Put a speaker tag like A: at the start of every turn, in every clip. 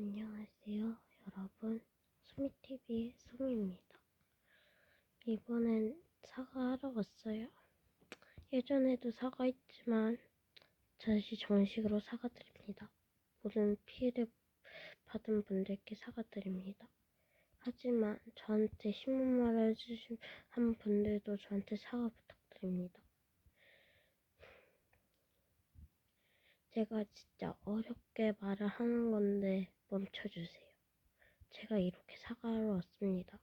A: 안녕하세요, 여러분. 수미TV의 수미입니다. 이번엔 사과하러 왔어요. 예전에도 사과했지만 다시 정식으로 사과드립니다. 모든 피해를 받은 분들께 사과드립니다. 하지만 저한테 말을 해주신 한 분들도 저한테 사과 부탁드립니다. 제가 진짜 어렵게 말을 하는 건데 멈춰주세요. 제가 이렇게 사과하러 왔습니다.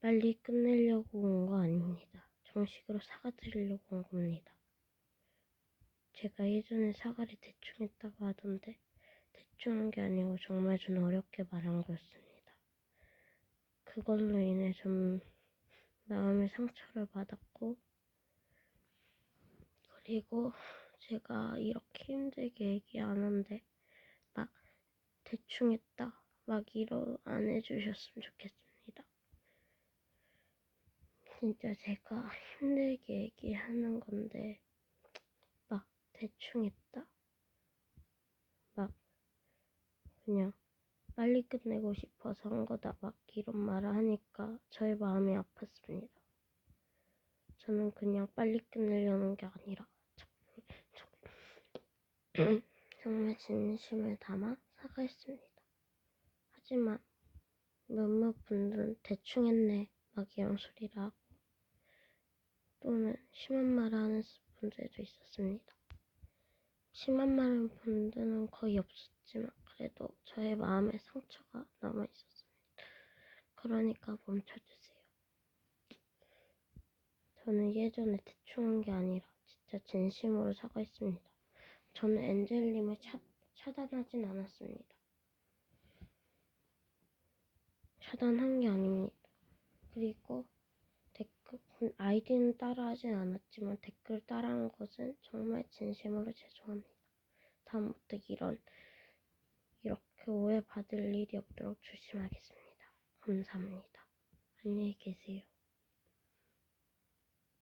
A: 빨리 끝내려고 온 거 아닙니다. 정식으로 사과드리려고 온 겁니다. 제가 예전에 사과를 대충 했다고 하던데 대충 한 게 아니고 정말 좀 어렵게 말한 거였습니다. 그걸로 인해 좀 마음의 상처를 받았고 그리고 제가 이렇게 힘들게 얘기 안 하는데 막 대충 했다 막 이러 안 해주셨으면 좋겠습니다. 진짜 제가 힘들게 얘기하는 건데 막 대충 했다 막 그냥 빨리 끝내고 싶어서 한 거다 막 이런 말을 하니까 저의 마음이 아팠습니다. 저는 그냥 빨리 끝내려는 게 아니라 정말 진심을 담아 사과했습니다. 하지만 몇몇 분들은 대충 했네 막 이런 소리를 하고 또는 심한 말을 하는 분들도 있었습니다. 심한 말하는 분들은 거의 없었지만 그래도 저의 마음에 상처가 남아 있었습니다. 그러니까 멈춰주세요. 저는 예전에 대충 한 게 아니라 진짜 진심으로 사과했습니다. 저는 엔젤님을 차, 차단하진 않았습니다. 차단한 게 아닙니다. 그리고 댓글, 아이디는 따라하진 않았지만 댓글 따라한 것은 정말 진심으로 죄송합니다. 다음부터 이런, 이렇게 오해받을 일이 없도록 조심하겠습니다. 감사합니다. 안녕히 계세요.